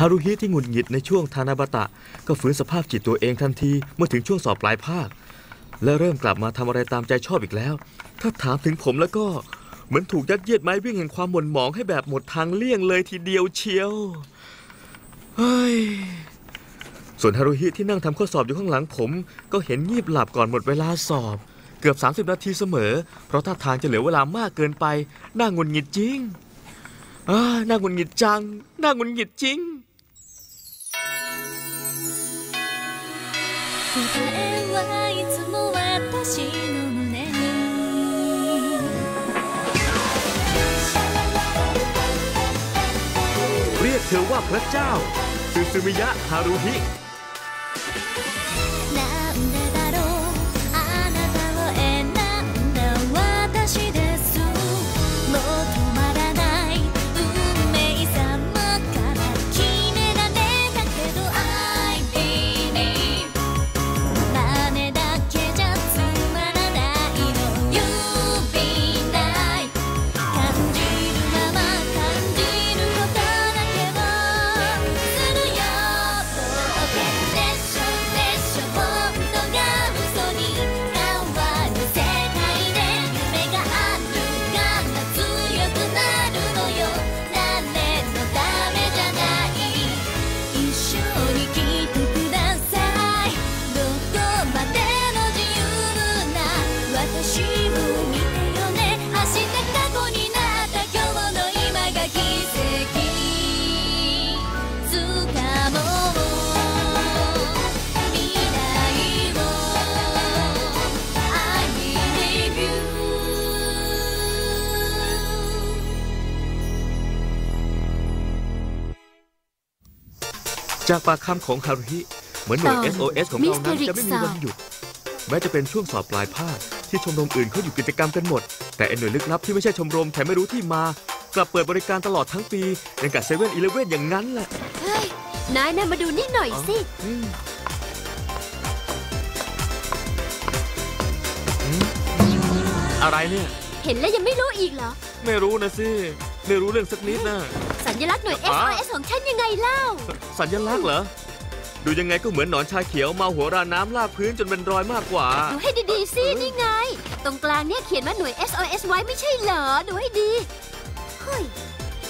ฮารุฮิที่หงุดหงิดในช่วงทานาบตะ ก็ฝืนสภาพจิตตัวเองทันทีเมื่อถึงช่วงสอบปลายภาค และเริ่มกลับมาทำอะไรตามใจชอบอีกแล้ว ถ้าถามถึงผมแล้วก็เหมือนถูกยัดเยียดไม้วิ่งแห่งความหม่นหมองให้แบบหมดทางเลี่ยงเลยทีเดียวเชียวเฮ้ยส่วนฮารุฮิที่นั่งทำข้อสอบอยู่ข้างหลังผม ก็เห็นงีบหลับก่อนหมดเวลาสอบ เกือบ 30 นาทีเสมอ เพราะท่าทางจะเหลือเวลามากเกินไปน่างุนหงิดจริงอ่าน่างุนหงิดจังน่างุนหงิดจริง えはいつも私の胸に เรียกเธอว่าพระเจ้าซูซูมิยะฮารุฮิ จากปากคำของฮารุฮิเหมือนหน่วย ตอน SOS ของเรานั้น Mysteric จะไม่มีวันหยุด แม้จะเป็นช่วงสอบปลายภาคที่ชมรมอื่นเขาอยู่กิจกรรมกันหมด แต่ไอหน่วยลึกลับที่ไม่ใช่ชมรมแถมไม่รู้ที่มา กลับเปิดบริการตลอดทั้งปีอย่างกับเซเว่นอีเลเว่นอย่างนั้นแหละ เฮ้ย นายน่ะมาดูนี่หน่อยสิอืมอืมอะไรเนี่ย เห็นแล้วยังไม่รู้อีกเหรอ ไม่รู้นะสิ ไม่รู้เรื่องสักนิดนะสั ญลักษณ์หน่วยอ๋อ SOS ของฉันยังไงเล่า สัญลักษณ์เหรอ ดูยังไงก็เหมือนหนอนชาเขียวเมาหัวราน้ำลากพื้นจนเป็นรอยมากกว่า ดูให้ดีๆสินี่ไง ตรงกลางเนี่ยเขียนว่าหน่วย SOS ไว้ไม่ใช่เหรอ ดูให้ดี เฮ้ย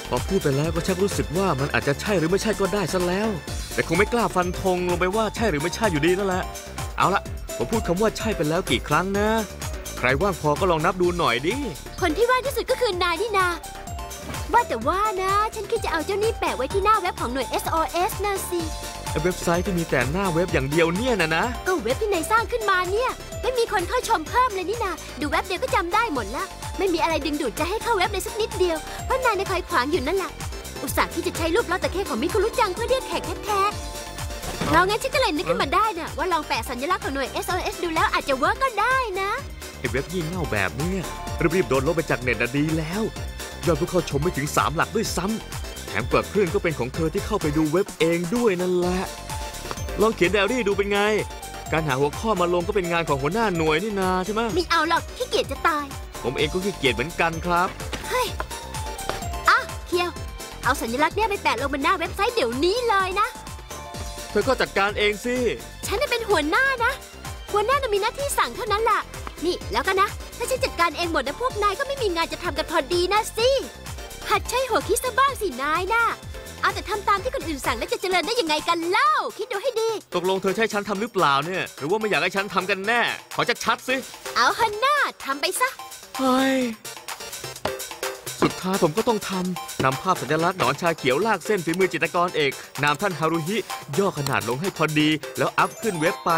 พอพูดไปแล้วก็ชักรู้สึกว่ามันอาจจะใช่หรือไม่ใช่ก็ได้ซะแล้ว แต่คงไม่กล้าฟันธงลงไปว่าใช่หรือไม่ใช่อยู่ดีนั่นแหละ เอาละผมพูดคำว่าใช่ไปแล้วกี่ครั้งนะ ใครว่างพอก็ลองนับดูหน่อยดิ คนที่ว่างที่สุดก็คือนายนี่นา ว่าแต่ว่านะ ฉันคิดจะเอาเจ้านี่แปะไว้ที่หน้าเว็บของหน่วย SOS นะสิไอ้เว็บไซต์ที่มีแต่หน้าเว็บอย่างเดียวเนี่ยนะนะ ก็เว็บที่นายสร้างขึ้นมาเนี่ย ไม่มีคนเข้าชมเพิ่มเลยนี่นาดูเว็บเดียวก็จำได้หมดละ ไม่มีอะไรดึงดูดใจให้เข้าเว็บเลยสักนิดเดียว เพราะนายในยคอยขวางอยู่นั่นแหละ อุตส่าห์ที่จะใช้รูปล้อตะเข้ของมิคุรุจังเพื่อเรียกแขกแท้ๆเรางั้นฉันก็เลยนึกขึ้นมาได้น่ะว่าลองแปะสัญลักษณ์ของหน่วย SOS ดูแล้วอาจจะเวิร์กก็ได้นะ ไอ้เว็บยี่เง่าแบบเนี้ยรีบๆโดนลบไปจากเน็ตนะดีแล้ว ยอดผู้เข้าชมไม่ถึง 3 หลักด้วยซ้ำแถมเปิดเครื่องก็เป็นของเธอที่เข้าไปดูเว็บเองด้วยนั่นแหละ ลองเขียนไดอารี่ดูเป็นไง การหาหัวข้อมาลงก็เป็นงานของหัวหน้าหน่วยนี่นาใช่ไหมไม่เอาหรอกขี้เกียจจะตาย ผมเองก็ขี้เกียจเหมือนกันครับ เฮ้ยอะเคียว เอาสัญลักษณ์เนี่ยไปแปะลงบนหน้าเว็บไซต์เดี๋ยวนี้เลยนะ เธอก็จัดการเองสิ ฉันน่ะเป็นหัวหน้านะ หัวหน้าน่ะมีหน้าที่สั่งเท่านั้นล่ะ นี่แล้วกันนะ ถ้าฉันจัดการเองหมดนะพวกนายก็ไม่มีงานจะทำกันพอดีนะสิหัดใช้หัวคิดซะบ้างสินายนะเอาแต่ทำตามที่คนอื่นสั่งแล้วจะเจริญได้ยังไงกันเล่า คิดดูให้ดี ตกลงเธอใช้ฉันทำหรือเปล่าเนี่ย หรือว่าไม่อยากให้ฉันทำกันแน่ ขอจะชัดๆสิ เอาฮันน่าทำไปซะเฮ้ยสุดท้ายผมก็ต้องทำนำภาพสัญลักษณ์หนอนชาเขียวลากเส้นฝีมือจิตรกรเอก นามท่านฮารุฮิ ย่อขนาดลงให้พอดี แล้วอัพขึ้นเว็บไป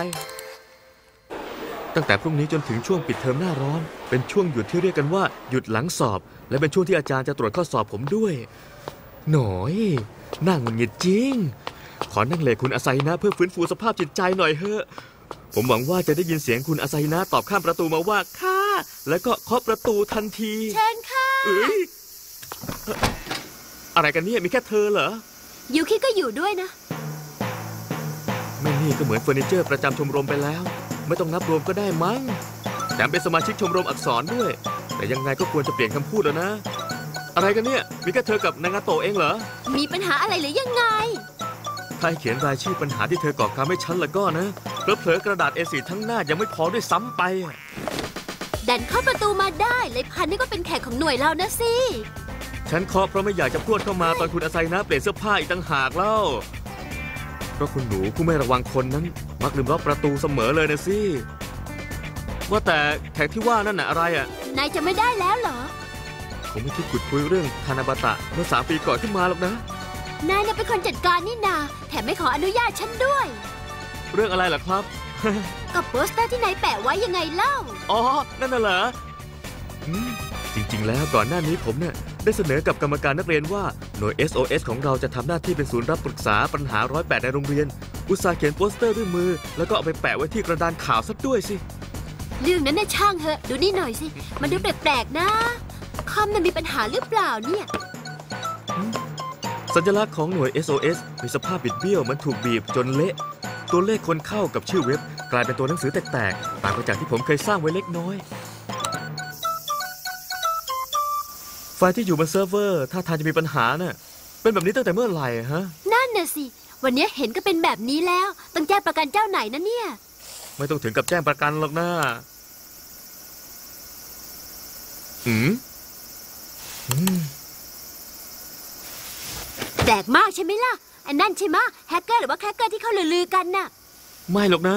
ตั้งแต่พรุ่งนี้จนถึงช่วงปิดเทอมหน้าร้อน เป็นช่วงหยุดที่เรียกกันว่าหยุดหลังสอบ และเป็นช่วงที่อาจารย์จะตรวจข้อสอบผมด้วย หน่อยน่าหงุดหงิดจริง ขอนั่งเลคุณอาไซนะ เพื่อฟื้นฟูสภาพจิตใจหน่อยเถอะผมหวังว่าจะได้ยินเสียงคุณอาไซนะตอบข้ามประตูมาว่าค่ะ แล้วก็เคาะประตูทันทีเชิญค่ะเอ้ยเอ่ออะไรกันเนี่ยมีแค่เธอเหรอยูคิก็อยู่ด้วยนะไม่นี่ก็เหมือนเฟอร์นิเจอร์ประจำชมรมไปแล้ว ไม่ต้องนับรวมก็ได้มั้งแถ มเป็นสมาชิกชมรมอักษรด้วย แต่ยังไงก็ควรจะเปลี่ยนคำพูดแล้วนะ อะไรกันเนี่ย มีแค่เธอกับนางาโตะเองเหรอ มีปัญหาอะไรหรือยังไง ถ้าให้เขียนรายชื่อปัญหาที่เธอก่อการไม่ชั้นแล้วก็นะเผลอๆกระดาษ A4 ทั้งหน้ายังไม่พอด้วยซ้ำไปอะดันเข้าประตูมาได้เลยพันนี่ก็เป็นแขกของหน่วยเรานะสิ ฉันเคาะเพราะไม่อยากจะพรวดเข้ามาตอนคุณอาศัยนะเปลี่ยนเสื้อผ้าอีกต่างหากเล่าเพราะคุณหนูผู้ไม่ระวังคนนั้น มักลืมล็อกประตูเสมอเลยนะสิ ว่าแต่แขกที่ว่านั่นน่ะอะไรอะ นายจะไม่ได้แล้วเหรอ ผมไม่คิดขุดคุยเรื่องธานาบาตะเมื่อสามปีก่อนขึ้นมาหรอกนะ นายน่ะเป็นคนจัดการนี่นา แถมไม่ขออนุญาตฉันด้วย เรื่องอะไรล่ะครับ กับโปสเตอร์ที่นายแปะไว้ยังไงเล่า อ๋อ นั่นน่ะเหรออืมจริง ๆ แล้วก่อนหน้านี้ผมเนี่ยได้เสนอกับกรรมการนักเรียนว่าหน่วย SOS ของเราจะทำหน้าที่เป็นศูนย์รับปรึกษาปัญหาร้อยแปดในโรงเรียน อุตสาห์เขียนโปสเตอร์ด้วยมือ แล้วก็เอาไปแปะไว้ที่กระดานข่าวซะด้วยสิ เรื่องนั้นน่ะช่างเหอะ ดูนี่หน่อยสิ มันดูแปลกๆนะ คอมมันมีปัญหาหรือเปล่าเนี่ย สัญลักษณ์ของหน่วย SOS มีสภาพบิดเบี้ยวเหมันถูกบีบจนเละ ตัวเลขคนเข้ากับชื่อเว็บ กลายเป็นตัวหนังสือแตกๆ ต่างไปจากที่ผมเคยสร้างไว้เล็กน้อย ไฟล์ที่อยู่บนเซิร์ฟเวอร์ถ้าทางจะมีปัญหาน่ะ เป็นแบบนี้ตั้งแต่เมื่อไหร่ฮะ นั่นน่ะสิ วันนี้เห็นก็เป็นแบบนี้แล้ว ต้องแจ้งประกันเจ้าไหนนะเนี่ย ไม่ต้องถึงกับแจ้งประกันหรอกนะ อืมอืมแปลกมากใช่ไหมล่ะ อันนั่นใช่ไหมะแฮกเกอร์หรือว่าแครกเกอร์ที่เขาลือๆกันน่ะ ไม่หรอกนะ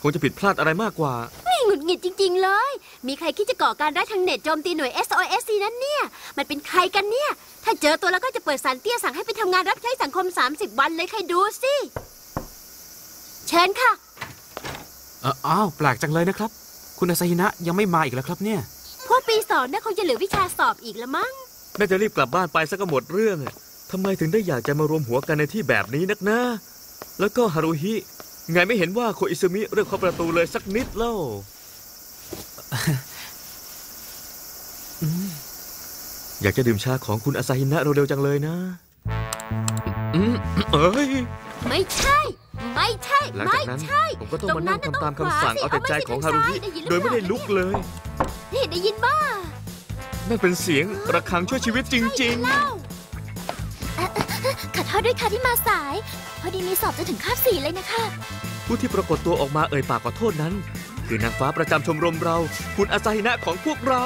คงจะผิดพลาดอะไรมากกว่านี่หงุดหงิดจริง ๆ เลย มีใครคิดจะก่อการร้ายทางเน็ตโจมตีหน่วย SOS ซีนั้นเนี่ย มันเป็นใครกันเนี่ย ถ้าเจอตัวแล้วก็จะเปิดสารเตี้ยสั่งให้ไปทำงานรับใช้สังคม 30 วันเลยใครดูสิ เชิญค่ะ เอ่ออ้าว แปลกจังเลยนะครับ คุณอาซาฮินะยังไม่มาอีกแล้วครับเนี่ยพวก ปีสองน่าคงจะเหลือวิชาสอบอีกละมั้ง น่าจะรีบกลับบ้านไปซะก็หมดเรื่องอะทำไมถึงได้อยากจะมารวมหัวกันในที่แบบนี้นักนะ แล้วก็ฮารุฮิ ไงไม่เห็นว่าโคอิซึมิเรื่องเคาะประตูเลยสักนิดเล่า อยากจะดื่มชาของคุณอาซาฮินะเร็วๆจังเลยนะอืมเอ้ย ไม่ใช่ ไม่ใช่ หลังไม่จากนั้น ใช่ ผมก็ต้องมานั่งตรงนั้นน่ะทำตามต้องคำสั่งขวาสิเอาแต่ใจของฮารุฮิเอาไม่ใช่ทางซ้ายได้ยินหรือโดยไม่ได้เปล่าลุกเลย นี่ได้ยินบ้านั่นเป็นเสียงระฆังช่วยชีวิตจริง ๆ เล่าขอโทษด้วยค่ะที่มาสาย พอดีมีสอบจะถึงคาบสี่เลยนะคะ ผู้ที่ปรากฏตัวออกมาเอ่ยปากขอโทษนั้น คือนางฟ้าประจำชมรมเรา คุณอาซาฮินะของพวกเรา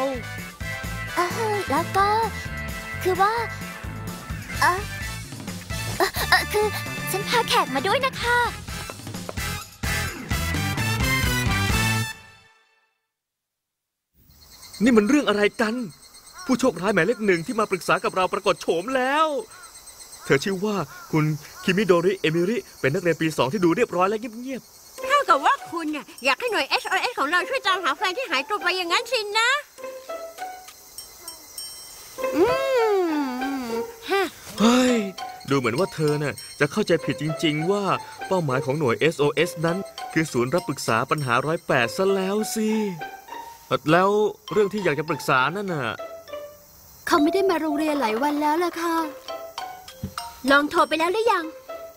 เออแล้วก็ คือว่าเออเออเออคือ ฉันพาแขกมาด้วยนะคะ นี่มันเรื่องอะไรกัน ผู้โชคร้ายหมายเลขหนึ่งที่มาปรึกษากับเราปรากฏโฉมแล้ว เธอชื่อว่าคุณคิมิโดริเอมิริเป็นนักเรียนปีสองที่ดูเรียบร้อยและเงียบเท่ากับว่าคุณน่ะอยากให้หน่วย SOS ของเราช่วยตามหาแฟนที่หายตัวไปอย่างนั้นสินะ อืมฮะๆเฮ้ยดูเหมือนว่าเธอน่ะจะเข้าใจผิดจริง ๆ ว่าเป้าหมายของหน่วย SOS นั้น คือศูนย์รับปรึกษาปัญหาร้อยแปดซะแล้วสิ เอ่อแล้วเรื่องที่อยากจะปรึกษานั่นน่ะ เขาไม่ได้มาโรงเรียนหลายวันแล้วล่ะค่ะ ลองโทรไปแล้วหรือยัง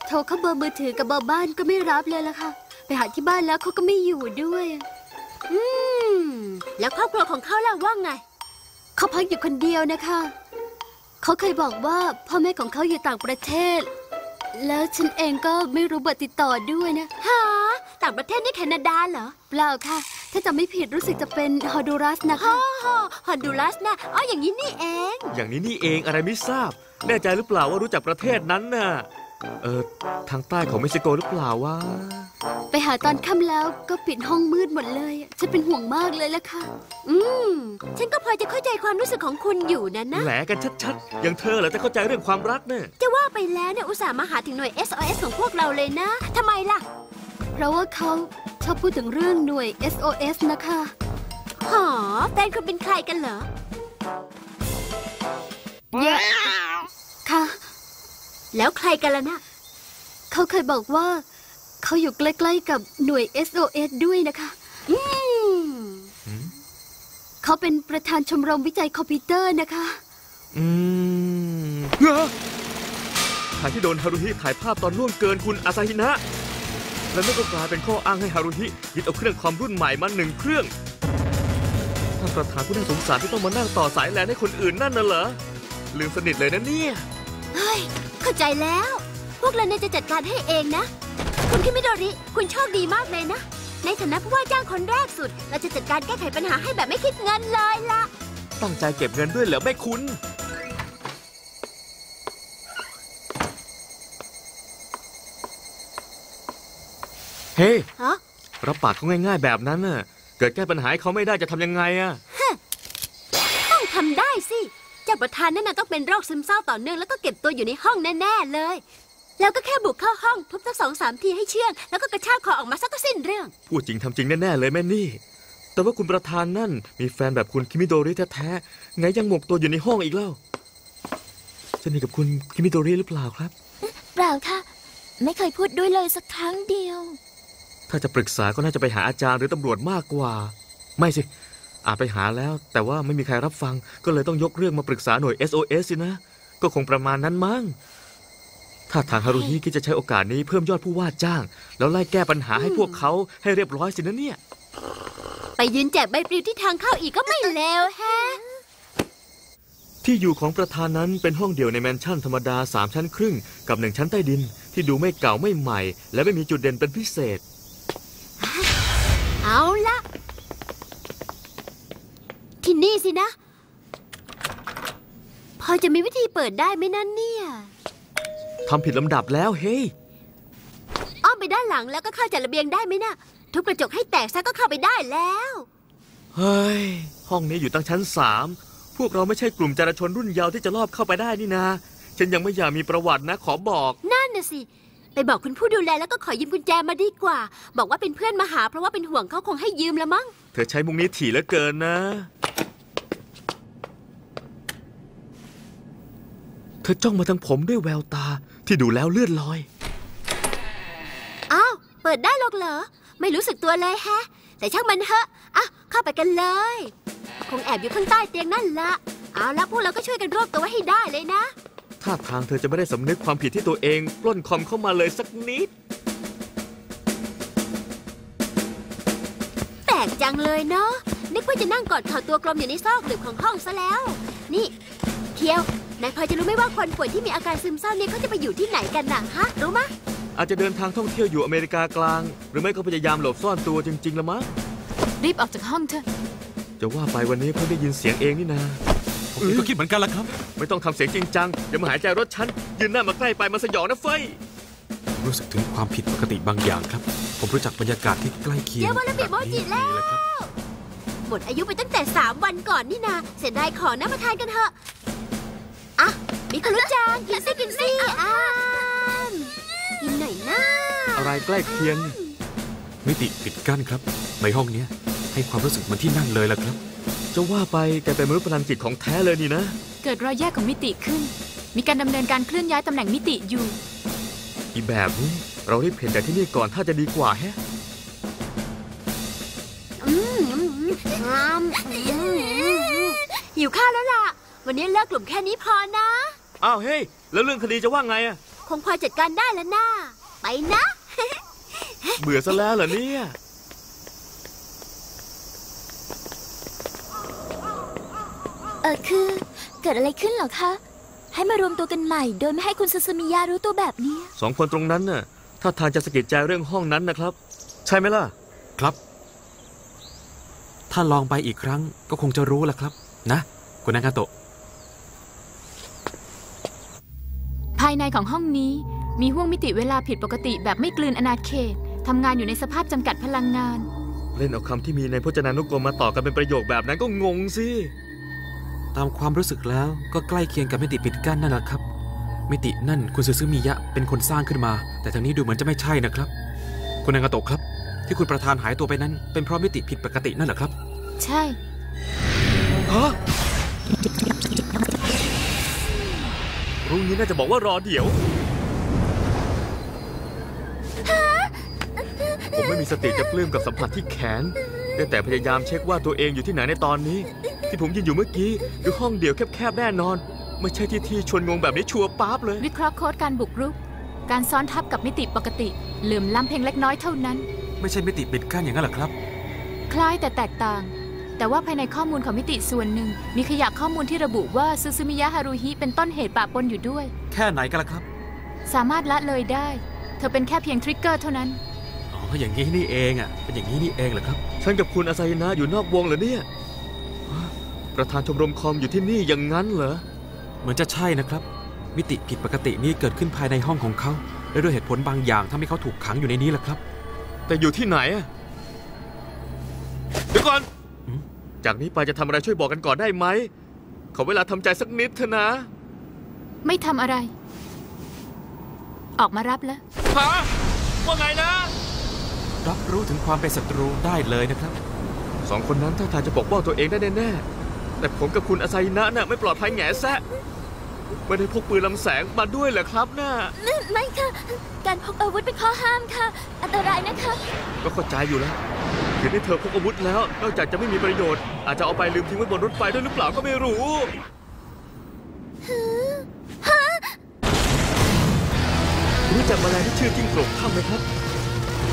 โทรเข้าเบอร์มือถือกับเบอร์บ้านก็ไม่รับเลยล่ะค่ะ ไปหาที่บ้านแล้วเขาก็ไม่อยู่ด้วย อืม แล้วครอบครัวของเขาล่ะว่าไง เขาพักอยู่คนเดียวนะคะ เขาเคยบอกว่าพ่อแม่ของเขาอยู่ต่างประเทศ แล้วฉันเองก็ไม่รู้เบอร์ติดต่อด้วยนะฮะต่างประเทศนี่แคนาดาเหรอ เปล่าค่ะ ถ้าจำไม่ผิดรู้สึกจะเป็นฮอนดูรัสนะคะ ฮอนดูรัสนะอ๋ออย่างนี้นี่เอง อย่างนี้นี่เองอะไรไม่ทราบ แน่ใจหรือเปล่าว่ารู้จักประเทศนั้นน่ะ เออทางใต้ของเม็กซิโกหรือเปล่าวะไปหาตอนค่ำแล้วก็ปิดห้องมืดหมดเลยฉันเป็นห่วงมากเลยล่ะค่ะ อืม ฉันก็พอจะเข้าใจความรู้สึกของคุณอยู่นะนะ แหลกันชัดๆ อย่างเธอเหรอจะเข้าใจเรื่องความรักเนี่ยจะว่าไปแล้วเนี่ยอุตส่าห์มาหาถึงหน่วย SOS ของพวกเราเลยนะ ทำไมล่ะ เพราะว่าเขา ชอบพูดถึงเรื่องหน่วย SOS นะคะหอแฟนคุณเป็นใครกันเหรอเยอะค่ะ แล้วใครกันล่ะนะ เขาเคยบอกว่า เขาอยู่ใกล้ๆกับหน่วย SOS ด้วยนะคะ อืมอืมเขาเป็นประธานชมรมวิจัยคอมพิวเตอร์นะคะ อืมเฮ้อถ่ายที่โดนฮารุฮิถ่ายภาพตอนล่วงเกินคุณอาซาฮินะ แล้วนั่นก็กลายเป็นข้ออ้างให้ฮารุฮิยึดเอาเครื่องคอมรุ่นใหม่มาหนึ่งเครื่องท่านประธานผู้น่าสงสารที่ต้องมานั่งต่อสายแลนให้คนอื่นนั่นน่ะเหรอ ลืมสนิทเลยนะเนี่ย เฮ้ย เข้าใจแล้ว พวกเราเนี่ยจะจัดการให้เองนะ คุณคิมิโดริ คุณโชคดีมากเลยนะ ในฐานะผู้ว่าจ้างคนแรกสุด เราจะจัดการแก้ไขปัญหาให้แบบไม่คิดเงินเลยล่ะ ตั้งใจเก็บเงินด้วยเหรอแม่คุณ เฮ้ฮะรับปากเขาง่าย ๆ แบบนั้นน่ะ เกิดแก้ปัญหาให้เขาไม่ได้จะทำยังไงอะต้องทำได้สิ เจ้าประธานนั่นน่ะต้องเป็นโรคซึมเศร้าต่อเนื่องแล้วก็เก็บตัวอยู่ในห้องแน่ๆเลย แล้วก็แค่บุกเข้าห้องทุบสักสองสามทีให้เชื่อง แล้วก็กระชากคอออกมาสักก็สิ้นเรื่อง พูดจริงทำจริงแน่ๆเลยแม่นี่ แต่ว่าคุณประธานนั่นมีแฟนแบบคุณคิมิโดริแท้ๆไงยังหมกตัวอยู่ในห้องอีกเล่าสนิทกับคุณคิมิโดริหรือเปล่าครับ เปล่าค่ะ ไม่เคยพูดด้วยเลยสักครั้งเดียว ถ้าจะปรึกษาก็น่าจะไปหาอาจารย์หรือตำรวจมากกว่า ไม่สิ อาจไปหาแล้ว แต่ว่าไม่มีใครรับฟัง ก็เลยต้องยกเรื่องมาปรึกษาหน่วย SOS สินะ ก็คงประมาณนั้นมั้ง ถ้าทางฮารุฮิคิดจะใช้โอกาสนี้เพิ่มยอดผู้ว่าจ้าง แล้วไล่แก้ปัญหาให้พวกเขาให้เรียบร้อยสินะเนี่ย ไปยืนแจกใบปลิวที่ทางเข้าอีกก็ไม่เลวแฮะ ที่อยู่ของประธานนั้นเป็นห้องเดี่ยวในแมนชั่นธรรมดา 3 ชั้นครึ่ง กับหนึ่งชั้นใต้ดิน ที่ดูไม่เก่าไม่ใหม่ และไม่มีจุดเด่นเป็นพิเศษ เอาละที่นี่สินะ พอจะมีวิธีเปิดได้ไหมนั่นเนี่ย ทำผิดลำดับแล้วเฮ้ย อ้อมไปด้านหลังแล้วก็เข้าจากระเบียงได้ไหมนะทุบกระจกให้แตกซะก็เข้าไปได้แล้ว เฮ้ย ห้องนี้อยู่ตั้งชั้นสามพวกเราไม่ใช่กลุ่มจารชนรุ่นเยาว์ที่จะลอบเข้าไปได้นี่นา ฉันยังไม่อยากมีประวัตินะขอบอก นั่นน่ะสิ ไปบอกคุณผู้ดูแลแล้วก็ขอยืมกุญแจมาดีกว่า บอกว่าเป็นเพื่อนมาหา เพราะว่าเป็นห่วงเขาคงให้ยืมละมั้ง เธอใช้มุกนี้ถี่เหลือเกินนะ เธอจ้องมาทางผมด้วยแววตาที่ดูแล้วเลื่อนลอย อ้าว เปิดได้หรอกเหรอ ไม่รู้สึกตัวเลยแฮะ แต่ช่างมันเถอะอะเข้าไปกันเลย คงแอบอยู่ข้างใต้เตียงนั่นละ เอาละพวกเราก็ช่วยกันรวบตัวไว้ให้ได้เลยนะ ถ้าทางเธอจะไม่ได้สำนึกความผิดที่ตัวเองปล้นคอมเข้ามาเลยสักนิด แปลกจังเลยเนาะ นึกว่าจะนั่งกอดเข่าตัวกลมอยู่ในซอกหลืบของห้องซะแล้ว นี่ เคียวนายพอจะรู้ไหมว่าคนป่วยที่มีอาการซึมเศร้าเนี่ยเขาจะไปอยู่ที่ไหนกันน่ะฮะ รู้มะ อาจจะเดินทางท่องเที่ยวอยู่อเมริกากลาง หรือไม่ก็พยายามหลบซ่อนตัวจริงๆละมั้งรีบออกจากห้องเถอะ จะว่าไปวันนี้เพิ่งได้ยินเสียงเองนี่นา ผมเองก็คิดเหมือนกันละครับ ไม่ต้องทำเสียงจริงจังอย่ามาหายใจรถฉัน ยืนหน้ามาใกล้ไปมาสยองนะเฟยผมรู้สึกถึงความผิดปกติบางอย่างครับ ผมรู้จักบรรยากาศที่ใกล้เคียงเดี๋ยววาราบิโมจิแล้วบบนี้ครับหมดอายุไปตั้งแต่ 3 วันก่อนนี่นาเสียดายของนะมาทานกันเถอะอะมิคุรุจังกินสิกินสิอ่านกินหน่อยนะอะไรใกล้เคียงมิติปิดกั้นครับ ในห้องเนี้ยให้ความรู้สึกเหมือนที่นั่นเลยละครับ จะว่าไปแกเป็นมนุษย์พลังจิตของแท้เลยนี่นะ เกิดรอยแยกของมิติขึ้น มีการดำเนินการเคลื่อนย้ายตำแหน่งมิติอยู่ อีแบบนี้เรารีบเห็นจากที่นี่ก่อนถ้าจะดีกว่าแฮะอืมอืมอืมอืมหิวข้าวแล้วล่ะ วันนี้เลิกกลุ่มแค่นี้พอนะ อ้าวเฮ้ย แล้วเรื่องคดีจะว่าไงอะคงพอจัดการได้แล้วนะไปนะ เบื่อซะแล้วเหรอเนี่ย ออคือ เกิดอะไรขึ้นเหรอคะ ให้มารวมตัวกันใหม่ โดยไม่ให้คุณซูซูมิยารู้ตัวแบบนี้ สองคนตรงนั้นน่ะ ถ้าทางจะสะกิดใจเรื่องห้องนั้นนะครับ ใช่ไหมล่ะ ครับ ถ้าลองไปอีกครั้งก็คงจะรู้ละครับ นะ คุณนากาโตะ ภายในของห้องนี้มีห่วงมิติเวลาผิดปกติแบบไม่กลืนอนาเขตทำงานอยู่ในสภาพจำกัดพลังงาน เล่นเอาคำที่มีในพจนานุกรมมาต่อกันเป็นประโยคแบบนั้นก็งงสิ ตามความรู้สึกแล้วก็ใกล้เคียงกับมิติปิดกั้นนั่นแหละครับ มิตินั่นคุณซูซูมิยะเป็นคนสร้างขึ้นมา แต่ทางนี้ดูเหมือนจะไม่ใช่นะครับ คุณนากาโตะครับ ที่คุณประธานหายตัวไปนั้น เป็นเพราะมิติผิดปกตินั่นเหรอครับ ใช่ฮะรุ่งนี้น่าจะบอกว่ารอเดี๋ยว ผมไม่มีสติจะปลื้มกับสัมผัสที่แขน ได้แต่พยายามเช็คว่าตัวเองอยู่ที่ไหนในตอนนี้ ที่ผมยืนอยู่เมื่อกี้คือห้องเดี่ยวแคบๆแน่นอน ไม่ใช่ที่ที่ชวนงงแบบนี้ชัวร์ป๊าบเลย วิเคราะห์โค้ดการบุกรุก การซ้อนทับกับมิติปกติเหลื่อมล้ำเพียงเล็กน้อยเท่านั้น ไม่ใช่มิติปิดกั้นอย่างนั้นเหรอครับ คล้ายแต่แตกต่าง แต่ว่าภายในข้อมูลของมิติส่วนหนึ่ง มีขยะข้อมูลที่ระบุว่าซูซูมิยะฮารุฮิเป็นต้นเหตุปะปนอยู่ด้วย แค่ไหนกันล่ะครับ สามารถละเลยได้ เธอเป็นแค่เพียงทริกเกอร์เท่านั้น อ๋ออย่างนี้นี่เองอะเป็นอย่างนี้นี่เองเหรอครับ ฉันกับคุณอาซาฮินะอยู่นอกวงเหรอเนี่ยฮะ ประธานชมรมคอมอยู่ที่นี่อย่างนั้นเหรอ เหมือนจะใช่นะครับ มิติผิดปกตินี้เกิดขึ้นภายในห้องของเขาและด้วยเหตุผลบางอย่างทำให้เขาถูกขังอยู่ในนี้แหละครับ แต่อยู่ที่ไหนอะเดี๋ยวก่อนหืมจากนี้ไปจะทำอะไรช่วยบอกกันก่อนได้ไหม ขอเวลาทำใจสักนิดเถอะนะ ไม่ทำอะไร ออกมารับแล้วฮะว่าไงนะ รับรู้ถึงความเป็นศัตรูได้เลยนะครับ สองคนนั้นท่าทางจะปกป้องตัวเองได้แน่ๆ แต่ผมกับคุณอาซาฮินะน่ะไม่ปลอดภัยแง่แซะไม่ได้พกปืนลำแสงมาด้วยเหรอครับน่ะไม่ค่ะ การพกอาวุธเป็นข้อห้ามค่ะ อันตรายนะคะ ก็เข้าใจอยู่แล้วคืนที่เธอพกอาวุธแล้ว นอกจากจะไม่มีประโยชน์ อาจจะเอาไปลืมทิ้งไว้บนรถไฟด้วยหรือเปล่าก็ไม่รู้รู้จักแมลงที่ชื่อจิ้งโกรกถ้ำไหมครับ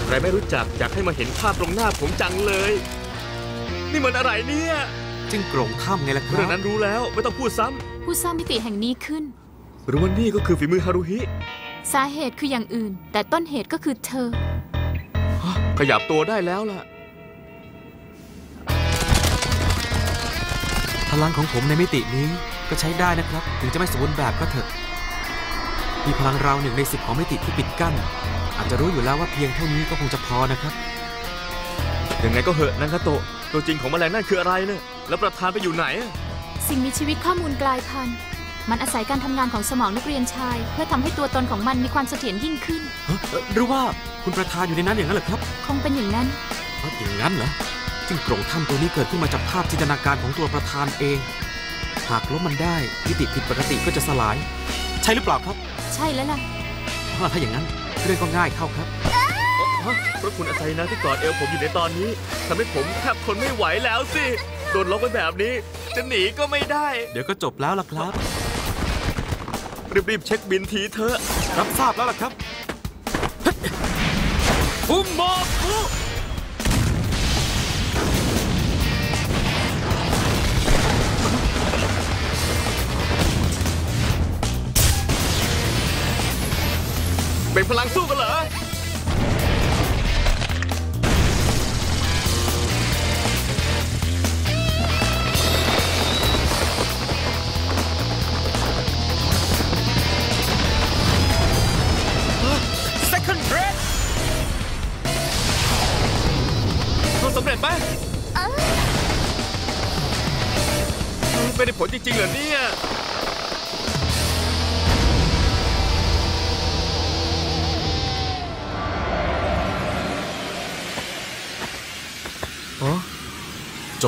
ใครไม่รู้จักอยากให้มาเห็นภาพตรงหน้าผมจังเลย นี่มันอะไรเนี่ย จึงโกรงถ้ำไงล่ะครัเรื่อบงนั้นรู้แล้วไม่ต้องพูดซ้ำผู้สร้างมิติแห่งนี้ขึ้น หรือว่านี่ก็คือฝีมือฮารุฮิ สาเหตุคืออย่างอื่น แต่ต้นเหตุก็คือเธอ ขยับตัวได้แล้วล่ะ พลังของผมในมิตินี้ก็ใช้ได้นะครับ ถึงจะไม่สมบูรณ์แบบก็เถอะ มีพลังราวหนึ่งในสิบของมิติที่ปิดกั้น อาจจะรู้อยู่แล้วว่าเพียงเท่านี้ก็คงจะพอนะครับยังไงก็เหอะนังคาโตะ ตัวจริงของแมลงนั่นคืออะไรเนี่ยแล้วประธานไปอยู่ไหนอะสิ่งมีชีวิตข้อมูลกลายพันธุ์ มันอาศัยการทำงานของสมองนักเรียนชาย เพื่อทำให้ตัวตนของมันมีความเสถียรยิ่งขึ้นฮะเอ่อหรือว่าคุณประธานอยู่ในนั้นอย่างนั้นเหรอครับ คงเป็นอย่างนั้นเอ้าอย่างนั้นเหรอจึงโกรงถ้ำตัวนี้เกิดขึ้นมาจากภาพจินตนาการของตัวประธานเอง หากลบมันได้มิติผิดปกติก็จะสลาย ใช่หรือเปล่าครับ ใช่แล้วล่ะอ่าถ้าอย่างนั้นเรื่องก็ง่ายเข้าครับ ฮะเพราะคุณอาศัยนะที่กอดเอวผมอยู่ในตอนนี้ทำให้ผมแทบทนไม่ไหวแล้วสิโดนล็อกไว้แบบนี้ จะหนีก็ไม่ได้ เดี๋ยวก็จบแล้วล่ะครับ รีบๆเช็คบินทีเถอะรับทราบแล้วล่ะครับฟุมโมกุเป็นพลังสู้กันเหรอ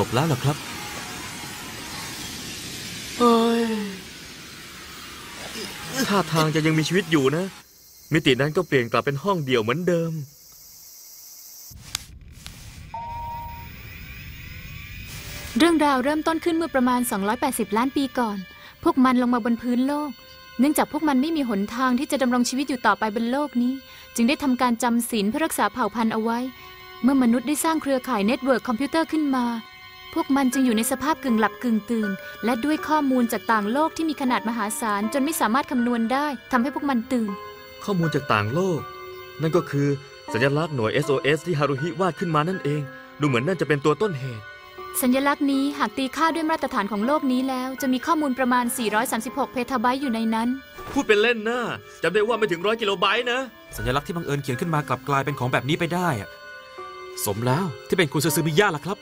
บแล้วเหรอครับเฮ้ยท่าทางจะยังมีชีวิตอยู่นะ มิตินั้นก็เปลี่ยนกลับเป็นห้องเดี่ยวเหมือนเดิม เรื่องราวเริ่มต้นขึ้นเมื่อประมาณ 280 ล้านปีก่อน พวกมันลงมาบนพื้นโลก เนื่องจากพวกมันไม่มีหนทางที่จะดำรงชีวิตอยู่ต่อไปบนโลกนี้ จึงได้ทำการจำศีลเพื่อรักษาเผ่าพันธุ์เอาไว้ เมื่อมนุษย์ได้สร้างเครือข่ายเน็ตเวิร์กคอมพิวเตอร์ขึ้นมา พวกมันจึงอยู่ในสภาพกึ่งหลับกึ่งตื่น และด้วยข้อมูลจากต่างโลกที่มีขนาดมหาศาลจนไม่สามารถคำนวณได้ทำให้พวกมันตื่น ข้อมูลจากต่างโลก นั่นก็คือสัญลักษณ์หน่วย SOS ที่ฮารุฮิวาดขึ้นมานั่นเอง ดูเหมือนนั่นจะเป็นตัวต้นเหตุ สัญลักษณ์นี้หากตีค่าด้วยมาตรฐานของโลกนี้แล้ว จะมีข้อมูลประมาณ 436 เพทาไบต์อยู่ในนั้น พูดเป็นเล่นนะจำได้ว่าไม่ถึงร้อยกิโลไบต์นะ สัญลักษณ์ที่บังเอิญเขียนขึ้นมากลับกลายเป็นของแบบนี้ไปได้อะสมแล้วที่เป็นคุณซูซูมิยะล่ะครับ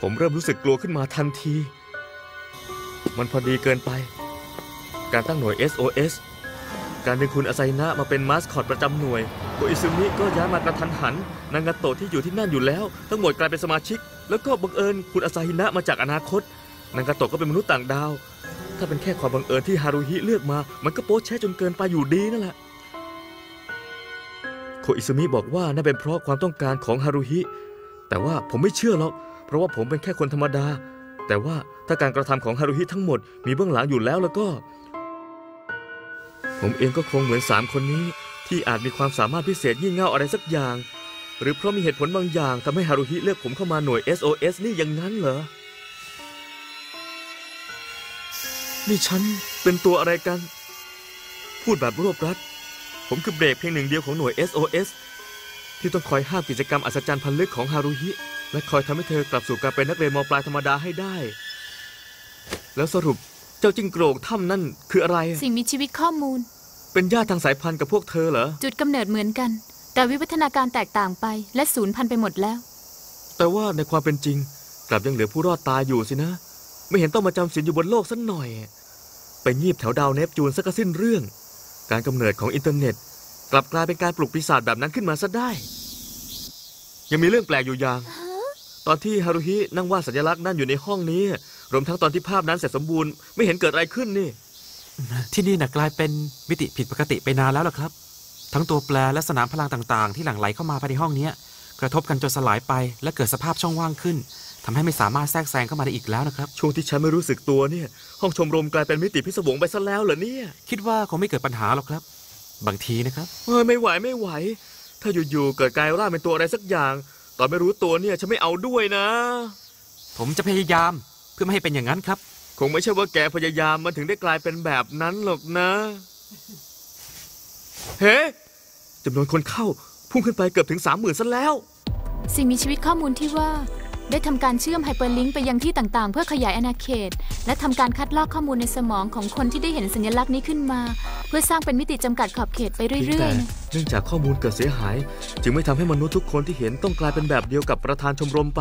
ผมเริ่มรู้สึกกลัวขึ้นมาทันที มันพอดีเกินไป การตั้งหน่วย SOS การดึงคุณอาไซนะมาเป็นมาสคอตประจำหน่วยโกอิซึมิก็ย้ายมากระทันหัน นางาโตะที่อยู่ที่นั่นอยู่แล้ว ทั้งหมดกลายเป็นสมาชิก แล้วก็บังเอิญคุณอาซาฮินะมาจากอนาคต นางาโตะก็เป็นมนุษย์ต่างดาว ถ้าเป็นแค่ความบังเอิญที่ฮารุฮิเลือกมา มันก็โป๊ะแช่จนเกินไปอยู่ดีนั่นแหละโคอิซึมิบอกว่านั่นเป็นเพราะความต้องการของฮารุฮิ แต่ว่าผมไม่เชื่อหรอก เพราะว่าผมเป็นแค่คนธรรมดา แต่ว่าถ้าการกระทำของฮารุฮิทั้งหมดมีเบื้องหลังอยู่แล้วแล้วก็ ผมเองก็คงเหมือนสามคนนี้ ที่อาจมีความสามารถพิเศษยิ่งเง่าอะไรสักอย่าง หรือเพราะมีเหตุผลบางอย่างทำให้ฮารุฮิเลือกผมเข้ามาหน่วย SOS นี่อย่างนั้นเหรอนี่ฉันเป็นตัวอะไรกัน พูดแบบรวบรัด ผมคือเบรกเพียงหนึ่งเดียวของหน่วย SOS ที่ต้องคอยห้ามกิจกรรมอัศจรรย์พันลึกของฮารุฮิ และคอยทำให้เธอกลับสู่การเป็นนักเรียนมปลายธรรมดาให้ได้ แล้วสรุปเจ้าจิ้งโกรงถ้ำนั่นคืออะไรสิ่งมีชีวิตข้อมูล เป็นญาติทางสายพันธุ์กับพวกเธอเหรอ จุดกำเนิดเหมือนกัน แต่วิวัฒนาการแตกต่างไปและสูญพันธุ์ไปหมดแล้ว แต่ว่าในความเป็นจริง กลับยังเหลือผู้รอดตายอยู่สินะ ไม่เห็นต้องมาจำศีลอยู่บนโลกสักหน่อย ไปงีบแถวดาวเนปจูนสักสิ้นเรื่อง การกำเนิดของอินเทอร์เน็ต กลับกลายเป็นการปลุกปีศาจแบบนั้นขึ้นมาซะได้ ยังมีเรื่องแปลกอยู่อย่าง ตอนที่ฮารุฮินั่งวาดสัญลักษณ์นั่นอยู่ในห้องนี้ รวมทั้งตอนที่ภาพนั้นเสร็จสมบูรณ์ไม่เห็นเกิดอะไรขึ้นนี่ ที่นี่น่ะกลายเป็นมิติผิดปกติไปนานแล้วล่ะครับ ทั้งตัวแปรและสนามพลังต่างๆ ที่หลั่งไหลเข้ามาภายในห้องเนี้ยกระทบกันจนสลายไป และเกิดสภาพช่องว่างขึ้นทำให้ไม่สามารถแทรกแซงเข้ามาได้อีกแล้วนะครับช่วงที่ฉันไม่รู้สึกตัวเนี่ย ห้องชมรมกลายเป็นมิติพิศวงไปซะแล้วเหรอเนี่ย คิดว่าคงไม่เกิดปัญหาหรอกครับ บางทีนะครับเฮ้ยไม่ไหวไม่ไหว ถ้าอยู่ๆเกิดกลายร่างเป็นตัวอะไรสักอย่าง ตอนไม่รู้ตัวเนี่ยฉันไม่เอาด้วยนะ ผมจะพยายามเพื่อไม่ให้เป็นอย่างนั้นครับ คงไม่ใช่ว่าแกพยายามมันถึงได้กลายเป็นแบบนั้นหรอกนะ เฮ้จำนวนคนเข้าพุ่งขึ้นไปเกือบถึงสามหมื่นซะแล้ว สิ่งมีชีวิตข้อมูลที่ว่า ได้ทำการเชื่อมไฮเปอร์ลิงก์ไปยังที่ต่างๆ เพื่อขยายอาณาเขต และทำการคัดลอกข้อมูลในสมองของคนที่ได้เห็นสัญลักษณ์นี้ขึ้นมา เพื่อสร้างเป็นมิติจำกัดขอบเขตไปเพียงเรื่อแต่ยๆนะเนื่องจากข้อมูลเกิดเสียหาย จึงไม่ทำให้มนุษย์ทุกคนที่เห็นต้องกลายเป็นแบบเดียวกับประธานชมรมไป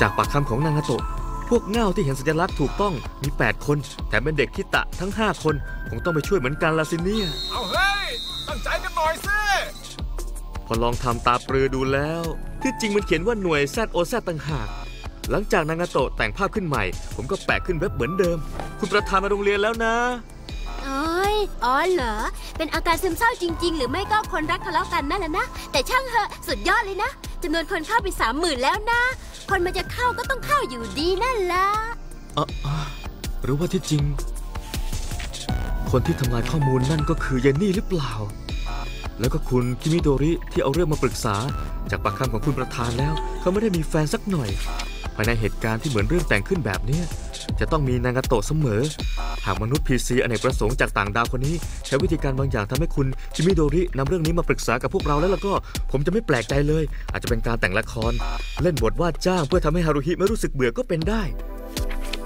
จากปากคำของนางาโตะพวกเง่าที่เห็นสัญลักษณ์ถูกต้องมี 8 คนแถมเป็นเด็กคิตะทั้ง 5 คนคงต้องไปช่วยเหมือนกันละสิเนี่ยเอาเฮ้ยตั้งใจกันหน่อยสิพ อลองทำตาปรือดูแล้ว ที่จริงมันเขียนว่าหน่วย ZOZ ต่างหาก หลังจากนางาโตะแต่งภาพขึ้นใหม่ ผมก็แปะขึ้นเว็บเหมือนเดิม คุณประธานมาโรงเรียนแล้วนะโอ้ยอ๋อเหรอ เป็นอาการซึมเศร้าจริง ๆ หรือไม่ก็คนรักทะเลาะกันนั่นแหละนะ แต่ช่างเหอะ สุดยอดเลยนะจำนวนคนเข้าไปสามหมื่นแล้วนะ คนมันจะเข้าก็ต้องเข้าอยู่ดีนั่นละเอ่ออะหรือว่าที่จริง คนที่ทำลายข้อมูลนั่นก็คือเยนนี่หรือเปล่า แล้วก็คุณคิมิโดริที่เอาเรื่องมาปรึกษา จากปากคำของคุณประธานแล้ว เขาไม่ได้มีแฟนสักหน่อย ภายในเหตุการณ์ที่เหมือนเรื่องแต่งขึ้นแบบนี้จะต้องมีนางาโตะเสมอ หากมนุษย์พีซีอเนกประสงค์จากต่างดาวคนนี้ ใช้วิธีการบางอย่างทำให้คุณคิมิโดรินำเรื่องนี้มาปรึกษากับพวกเราแล้วล้วก็ผมจะไม่แปลกใจเลย อาจจะเป็นการแต่งละคร เล่นบทว่าจ้างเพื่อทำให้ฮารุฮิไม่รู้สึกเบื่อก็เป็นได้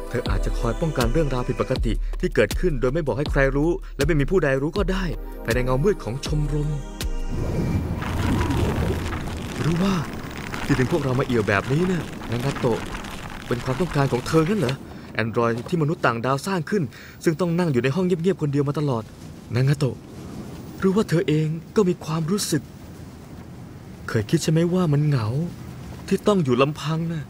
เธออาจจะคอยป้องกันเรื่องราวผิดปกติที่เกิดขึ้นโดยไม่บอกให้ใครรู้ และไม่มีผู้ใดรู้ก็ได้ภายในเงามืดของชมรมหรือว่าที่ถึงพวกเรามาเอี่ยวแบบนี้เนี่ยนางาโตะเป็นความต้องการของเธองั้นเหรอแอนดรอยที่มนุษย์ต่างดาวสร้างขึ้น ซึ่งต้องนั่งอยู่ในห้องเงียบๆคนเดียวมาตลอดนางาโตะหรือว่าเธอเองก็มีความรู้สึก เคยคิดใช่ไหมว่ามันเหงาที่ต้องอยู่ลำพังน่ะ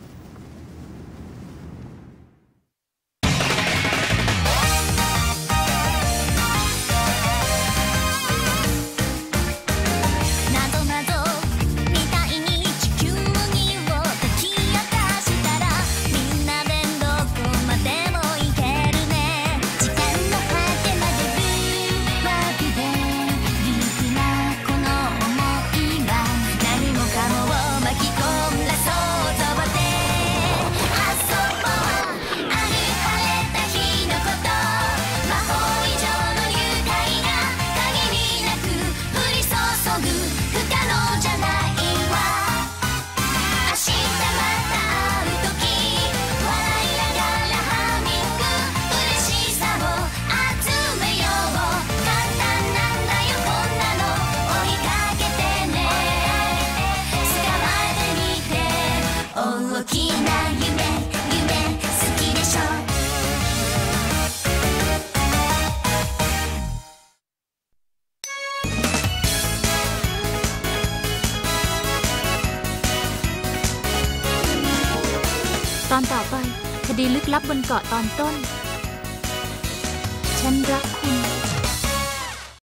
ต่อไ